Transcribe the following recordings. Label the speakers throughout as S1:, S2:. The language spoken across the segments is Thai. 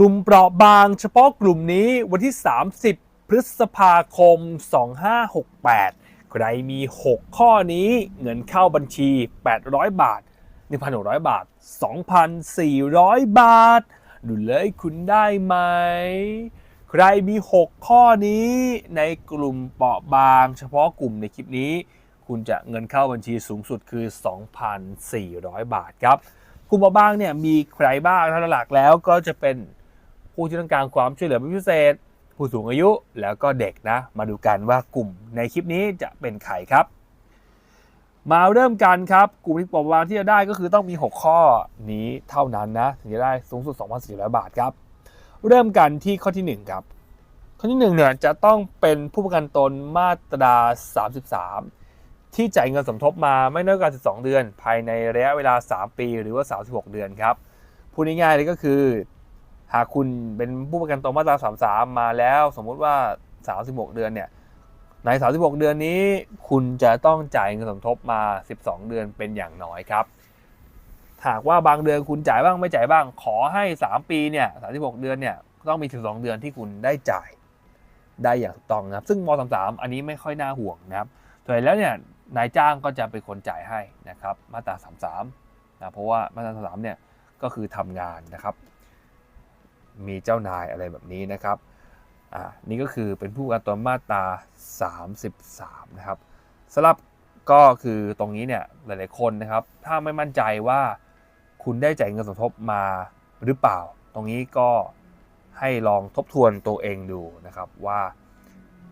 S1: ลุ่มเปราะบางเฉพาะกลุ่มนี้วันที่ 30 พฤษภาคม 2568 ใครมี 6 ข้อนี้เงินเข้าบัญชี 800 บาท 1,600 บาท 2,400 บาท ดูเลยคุณได้ไหม ใครมี 6 ข้อนี้ในกลุ่มเปราะบาง เฉพาะกลุ่มในคลิปนี้ คุณจะเงินเข้าบัญชีสูงสุดคือ 2,400 บาทครับกลุ่มเปราะบางเนี่ยมีใครบ้างถ้าหลักแล้วก็จะเป็น ผู้ที่ต้องการความช่วยเหลือเป็นพิเศษ ผู้สูงอายุแล้วก็เด็กนะ มาดูกันว่ากลุ่มในคลิปนี้จะเป็นใครครับ มาเริ่มกันครับกลุ่มที่เปราะบางที่จะได้ก็คือต้องมี 6 ข้อนี้เท่านั้นนะถึงจะได้สูงสุด 2,400 บาทครับ เริ่มกันที่ข้อที่ 1 ครับ ข้อที่1เนี่ยจะต้องเป็นผู้ประกันตนมาตรา 33ที่จ่ายเงินสมทบมาไม่น้อยกว่า 12 เดือน ภายในระยะเวลา 3 ปีหรือว่า 36 เดือนครับ พูดง่ายๆเลยก็คือ หากคุณเป็นผู้ประกันตนมาตรา33 มาแล้ว สมมุติว่า 36 เดือนเนี่ยใน 36 เดือนนี้ คุณจะต้องจ่ายเงินสมทบมา 12 เดือนเป็นอย่างน้อยครับ หากว่าบางเดือนคุณจ่ายบ้างไม่จ่ายบ้าง ขอให้ 3 ปีเนี่ย 36 เดือนเนี่ยต้องมี 12 เดือนที่คุณได้จ่ายได้อย่างถูกต้องนะครับ ซึ่งม .33 อันนี้ไม่ค่อยน่าห่วงนะครับส่วนใหญ่แล้วเนี่ยนายจ้างก็จะเป็นคนจ่ายให้นะครับ มาตรา 33นะเพราะว่ามาตรา 33 เนี่ยก็คือทำงานนะครับ มีเจ้านายอะไรแบบนี้นะครับอ่านี่ก็คือเป็นผู้ประกันตนมาตรา 33 นะครับสำหรับก็คือตรงนี้เนี่ยหลายๆคนนะครับ ถ้าไม่มั่นใจว่าคุณได้จ่ายเงินสมทบมาหรือเปล่า ตรงนี้ก็ให้ลองทบทวนตัวเองดูนะครับว่า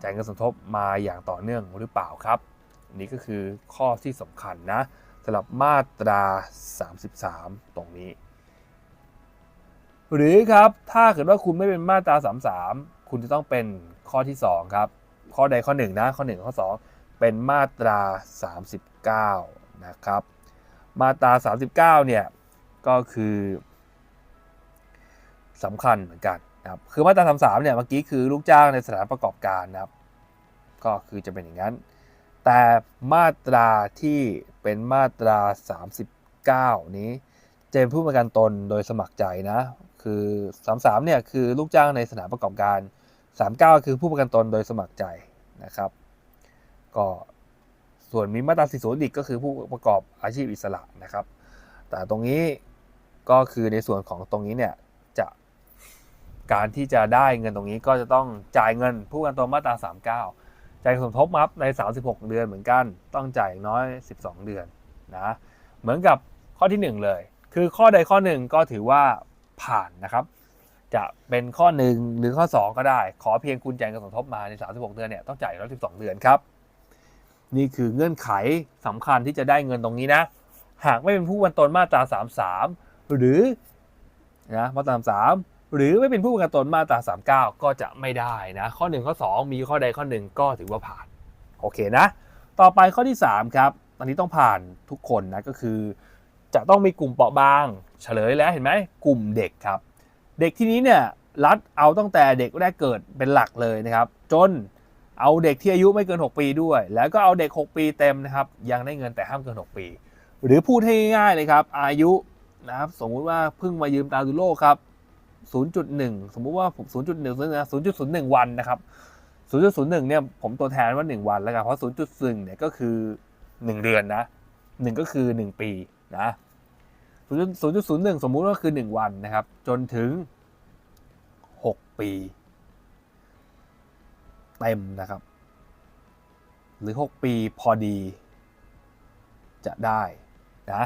S1: จ่ายเงินสมทบมาอย่างต่อเนื่องหรือเปล่าครับ นี่ก็คือข้อที่สำคัญนะสำหรับมาตรา 33 ตรงนี้ หรือครับถ้าเกิดว่าคุณไม่เป็นมาตรา 33 คุณจะต้องเป็นข้อที่ 2 ครับ ข้อใดข้อ 1 นะ ข้อ 1 ข้อ 2 เป็นมาตรา 39 นะครับ มาตรา 39 เนี่ย ก็คือสำคัญเหมือนกันนะครับคือมาตรา 33 เนี่ย เมื่อกี้คือลูกจ้างในสถานประกอบการนะครับ ก็คือจะเป็นอย่างนั้น แต่มาตราที่เป็นมาตรา 39 นี้จะเป็นผู้ประกันตนโดยสมัครใจนะ คือ33เนี่ยคือลูกจ้างในสถานประกอบการ 39 คือผู้ประกันตนโดยสมัครใจนะครับ ก็ส่วนมีมาตรา40อีกก็คือผู้ประกอบอาชีพอิสระนะครับ แต่ตรงนี้ก็คือในส่วนของตรงนี้เนี่ยจะการที่จะได้เงินตรงนี้ก็จะต้องจ่ายเงินผู้ประกันตนมาตรา 39 จ่ายสมทบมับใน 36 เดือนเหมือนกัน ต้องจ่ายอย่างน้อย 12 เดือนนะเหมือนกับข้อที่ 1 เลย คือข้อใดข้อหนึ่งก็ถือว่า ผ่านนะครับ จะเป็นข้อ 1 หรือข้อ 2 ก็ได้ ขอเพียงคุณจ่ายเงินสมทบมาใน 36 เดือนเนี่ยต้องจ่าย112เดือนครับ นี่คือเงื่อนไขสำคัญที่จะได้เงินตรงนี้นะ หากไม่เป็นผู้ประกันตนมาตรา 33 หรือนะมาตรา33หรือไม่เป็นผู้ประกันตนมาตรา 39 ก็จะไม่ได้นะ ข้อ 1 ข้อ 2 มีข้อใดข้อ 1 ก็ถือว่าผ่าน โอเคนะ ต่อไปข้อที่ 3 ครับ อันนี้ต้องผ่านทุกคนนะ ก็คือ จะต้องมีกลุ่มเปราะบาง เฉลยแล้วเห็นไหมกลุ่มเด็กครับ เด็กที่นี้เนี่ยรัฐเอาตั้งแต่เด็กแรกเกิดเป็นหลักเลยนะครับ จนเอาเด็กที่อายุไม่เกิน 6 ปีด้วย แล้วก็เอาเด็ก 6 ปีเต็มนะครับ ยังได้เงินแต่ห้ามเกิน 6 ปี หรือพูดให้ง่ายๆเลยครับ อายุนะครับสมมุติว่าเพิ่งมายืมตาดูโลกครับ 0.1 สมมุติว่าผม 0.1นะ0.01 วันนะครับ 0.01 เนี่ยผมตัวแทนว่า 1 วันแล้วกันเพราะ 0.1 เนี่ยก็คือ 1 เดือนนะ 1 ก็คือ 1 ปีนะ 0.01 สมมุติว่าคือ 1 วันนะครับ จนถึง 6 ปี เต็มนะครับ หรือ 6 ปีพอดี จะได้นะ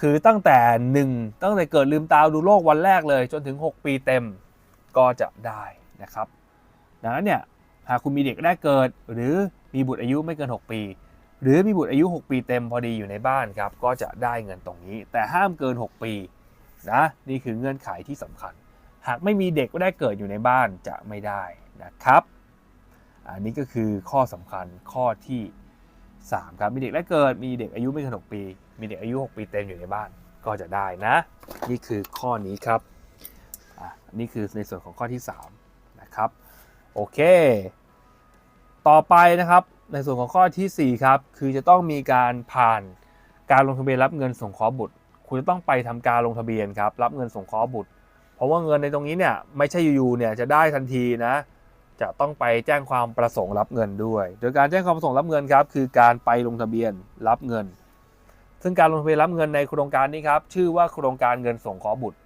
S1: คือตั้งแต่ 1 ตั้งแต่เกิดลืมตาดูโลกวันแรกเลย จนถึง 6 ปีเต็มก็จะได้นะครับ ดังนั้นเนี่ยหากคุณมีเด็กแรกเกิด หรือมีบุตรอายุไม่เกิน 6 ปี หรือมีบุตรอายุ 6 ปีเต็มพอดีอยู่ในบ้านครับ ก็จะได้เงินตรงนี้ แต่ห้ามเกิน 6 ปีนะนี่คือเงื่อนไขที่สำคัญ หากไม่มีเด็กแรกเกิดอยู่ในบ้านจะไม่ได้นะครับ อันนี้ก็คือข้อสำคัญข้อที่ 3 ครับมีเด็กแรกเกิดมีเด็กอายุไม่เกิน6ปี มีเด็กอายุ 6 ปีเต็มอยู่ในบ้านก็จะได้นะ นี่คือข้อนี้ครับอะนี่คือในส่วนของข้อที่ 3 นะครับ โอเค ต่อไปนะครับ ในส่วนของข้อทีสี่ 4 ครับ คือจะต้องมีการผ่านการลงทะเบียนรับเงินสงเคราะห์บุตร คุณจะต้องไปทำการลงทะเบียนครับรับเงินสงเคราะห์บุตร เพราะว่าเงินในตรงนี้เนี่ยไม่ใช่อยู่ๆเนี่ยจะได้ทันทีนะจะต้องไปแจ้งความประสงค์รับเงินด้วย โดยการแจ้งความประสงค์รับเงินครับคือการไปลงทะเบียนรับเงิน ซึ่งการลงทะเบียนรับเงินในโครงการนี้ครับชื่อว่าโครงการเงินสงเคราะห์บุตร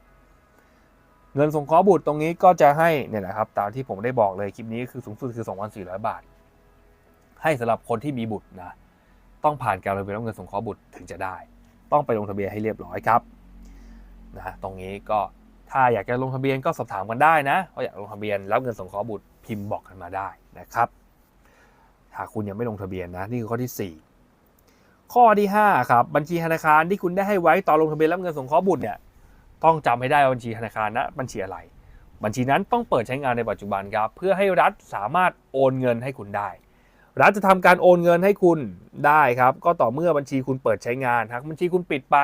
S1: เงินสงเคราะห์บุตรตรงนี้ก็จะให้เนี่ยนะครับตามที่ผมได้บอกเลยคลิปนี้คือสูงสุดคือ 2,400 บาท ให้สำหรับคนที่มีบุตรนะต้องผ่านการลงทะเบียนรับเงินสงเคราะห์บุตรถึงจะได้ ต้องไปลงทะเบียนให้เรียบร้อยครับนะตรงนี้ก็ถ้าอยากจะลงทะเบียนก็สอบถามกันได้นะว่าอยากลงทะเบียนรับเงินสงเคราะห์บุตรพิมพ์บอกกันมาได้นะครับหากคุณยังไม่ลงทะเบียนนะนี่คือข้อที่ 4 ข้อที่5ครับบัญชีธนาคารที่คุณได้ให้ไว้ตอนลงทะเบียนรับเงินสงเคราะห์บุตรเนี่ยต้องจำให้ได้ว่าบัญชีธนาคารนะบัญชีอะไร บัญชีนั้นต้องเปิดใช้งานในปัจจุบันครับเพื่อให้รัฐสามารถโอนเงินให้คุณได้ รัฐจะทำการโอนเงินให้คุณได้ครับ ก็ต่อเมื่อบัญชีคุณเปิดใช้งานหากบัญชีคุณปิดไป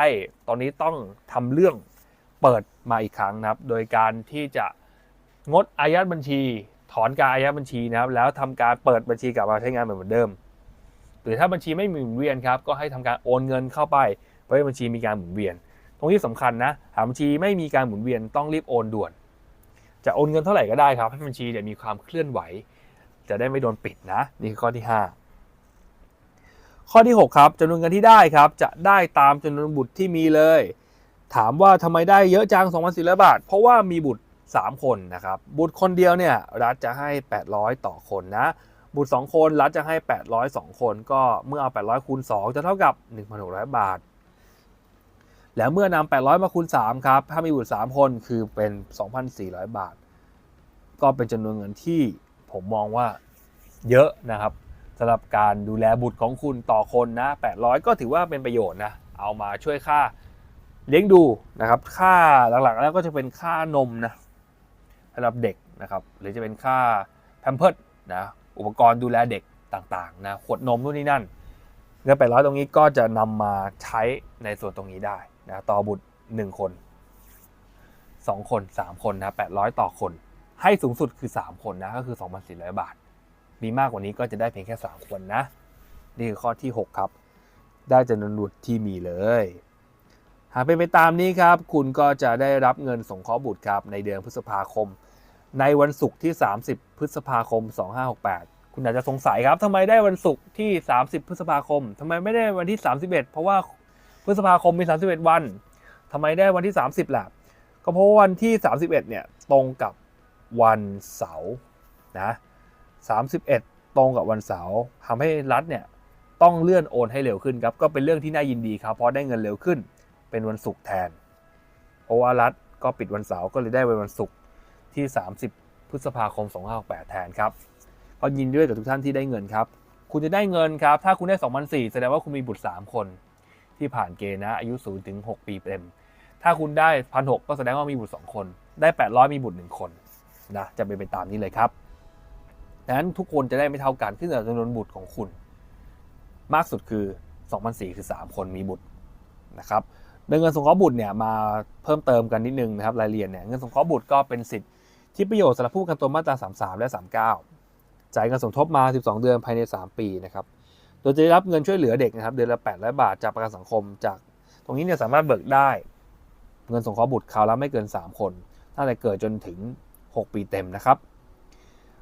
S1: ตอนนี้ต้องทำเรื่องเปิดมาอีกครั้งนะครับ โดยการที่จะงดอายัดบัญชี ถอนการอายัดบัญชีนะครับ แล้วทำการเปิดบัญชีกลับมาใช้งานเหมือนเดิม หรือถ้าบัญชีไม่มีหมุนเวียนครับ ก็ให้ทำการโอนเงินเข้าไปเพื่อให้บัญชีมีการหมุนเวียน ตรงนี้สำคัญนะ หากบัญชีไม่มีการหมุนเวียนต้องรีบโอนด่วน จะโอนเงินเท่าไหร่ก็ได้ครับ ให้บัญชีเนี่ยมีความเคลื่อนไหว จะได้ไม่โดนปิดนะ นี่คือข้อที่ 5 ข้อที่ 6 ครับจำนวนเงินที่ได้ครับ จะได้ตามจำนวนบุตรที่มีเลย ถามว่าทำไมได้เยอะจัง2 4 0 0 บาท เพราะว่ามีบุตร 3 คนนะครับ บุตรคนเดียวเนี่ยรัฐจะให้ 800 ต่อคนนะ บุตร 2 คนรัฐจะให้ 800 2 คน ก็เมื่อเอา 800คูณ2 จะเท่ากับ 1,600 บาทแล้วเมื่อนำ800 มาคูณ 3 ครับ ถ้ามีบุตร 3 คน คือเป็น 2,400 บาท ก็เป็นจำนวนเงินที่ ผมมองว่าเยอะนะครับสำหรับการดูแลบุตรของคุณต่อคนนะ 800 ก็ถือว่าเป็นประโยชน์นะ เอามาช่วยค่าเลี้ยงดูนะครับ ค่าหลักๆแล้วก็จะเป็นค่านมนะสำหรับเด็กนะครับ หรือจะเป็นค่าแพมเพิร์ดนะ อุปกรณ์ดูแลเด็กต่างๆนะขวดนมนู่นนี่นั่นเงิน800ตรงนี้ก็จะนำมาใช้ในส่วนตรงนี้ได้นะต่อบุตร 1 คน 2 คน 3 คนนะ800 ต่อคน ให้สูงสุดคือ 3 คนนะก็คือ 2,400 บาท มีมากกว่านี้ก็จะได้เพียงแค่ 3 คนนะ นี่คือข้อที่ 6 ครับ ได้จำนวนบุตรที่มีเลย หากเป็นไปตามนี้ครับ คุณก็จะได้รับเงินสงเคราะห์บุตรครับในเดือนพฤษภาคม ในวันศุกร์ที่ 30 พฤษภาคม 2568 คุณอาจจะสงสัยครับทำไมได้วันศุกร์ที่ 30 พฤษภาคมทำไมไม่ได้วันที่ 31 เพราะว่าพฤษภาคมมี 31 วันทำไมได้วันที่ 30ล่ะก็เพราะว่าวันที่ 31 เนี่ยตรงกับ วันเสาร์นะ31 ตรงกับวันเสาร์ทำให้รัฐเนี่ยต้องเลื่อนโอนให้เร็วขึ้นครับ ก็เป็นเรื่องที่น่ายินดีครับ เพราะได้เงินเร็วขึ้น เป็นวันศุกร์แทน เพราะว่ารัฐก็ปิดวันเสาร์ก็เลยได้เป็นวันศุกร์ที่ 30 พฤษภาคม 2568 แทนครับ ก็ยินดีด้วยกับทุกท่านที่ได้เงินครับ คุณจะได้เงินครับ ถ้าคุณได้2,004แสดงว่าคุณมีบุตร 3 คนที่ผ่านเกณฑ์นะอายุ0ถึง6ปีเต็ม ถ้าคุณได้พันหก็แสดงว่ามีบุตร 2 คน ได้ 800 มีบุตร 1 คน นะจะเป็นไปตามนี้เลยครับดังนั้นทุกคนจะได้ไม่เท่ากันขึ้นกับจำนวนบุตรของคุณ มากสุดคือ2,004คือ 3 คนมีบุตรนะครับโดยเงินสงเคราะห์บุตรเนี่ยมาเพิ่มเติมกันนิดนึงนะครับรายละเอียดเนี่ยเงินสงเคราะห์บุตรก็เป็นสิทธิที่ประโยชน์สำหรับผู้กันตัวมาตรา 33 และ 39 จ่ายเงินสมทบมา 12 เดือนภายใน 3 ปีนะครับ โดยจะได้รับเงินช่วยเหลือเด็กนะครับเดือนละ 800 บาทจากประกันสังคม จากตรงนี้เนี่ยสามารถเบิกได้ เงินสงเคราะห์บุตรคราวละไม่เกิน 3 คนตั้งแต่เกิดจนถึง 6 ปีเต็มนะครับ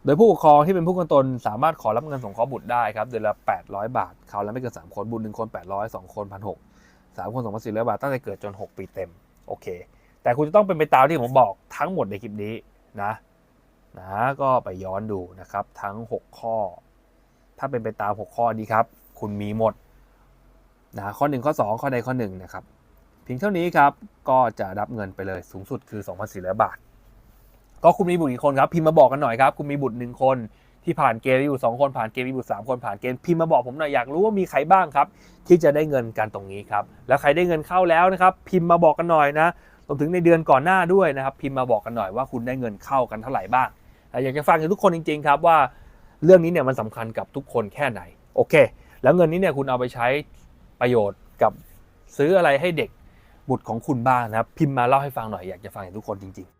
S1: โดยผู้ปกครองที่เป็นผู้กันตนสามารถขอรับเงินสงเคราะห์บุตรได้ครับเดือนละ 800 บาทคราวละไม่เกิน 3 คนบุตร1คน 800 2 คน1,600 3คน2,400บาทตั้งแต่เกิดจน 6 ปีเต็มโอเค แต่คุณจะต้องเป็นไปตามที่ผมบอกทั้งหมดในคลิปนี้นะนะก็ไปย้อนดูนะครับทั้ง 6 ข้อ ถ้าเป็นไปตาม 6 ข้อนี้ครับ คุณมีหมดนะข้อ 1 ข้อ 2 ข้อใดข้อ1นะครับเพียงเท่านี้ครับก็จะรับเงินไปเลยสูงสุดคือ 2,400 บาท ก็คุณมีบุตรกี่คนครับ พิมพ์มาบอกกันหน่อยครับ คุณมีบุตรหนึ่งคนที่ผ่านเกณฑ์มีบุตรสองคนผ่านเกณฑ์มีบุตรสามคนผ่านเกณฑ์พิมพ์มาบอกผมหน่อยอยากรู้ว่ามีใครบ้างครับ ที่จะได้เงินกันตรงนี้ครับ แล้วใครได้เงินเข้าแล้วนะครับ พิมพ์มาบอกกันหน่อยนะรวมถึงในเดือนก่อนหน้าด้วยนะครับ พิมพ์มาบอกกันหน่อยว่าคุณได้เงินเข้ากันเท่าไหร่บ้างอยากจะฟังจากทุกคนจริง ๆ ครับว่าเรื่องนี้เนี่ยมันสำคัญกับทุกคนแค่ไหนโอเค แล้วเงินนี้เนี่ยคุณเอาไปใช้ประโยชน์กับซื้ออะไรให้เด็กบุตรของคุณบ้างนะครับ พิมพ์มาเล่าให้ฟังหน่อยอยากจะฟังจากทุกคนจริง ๆ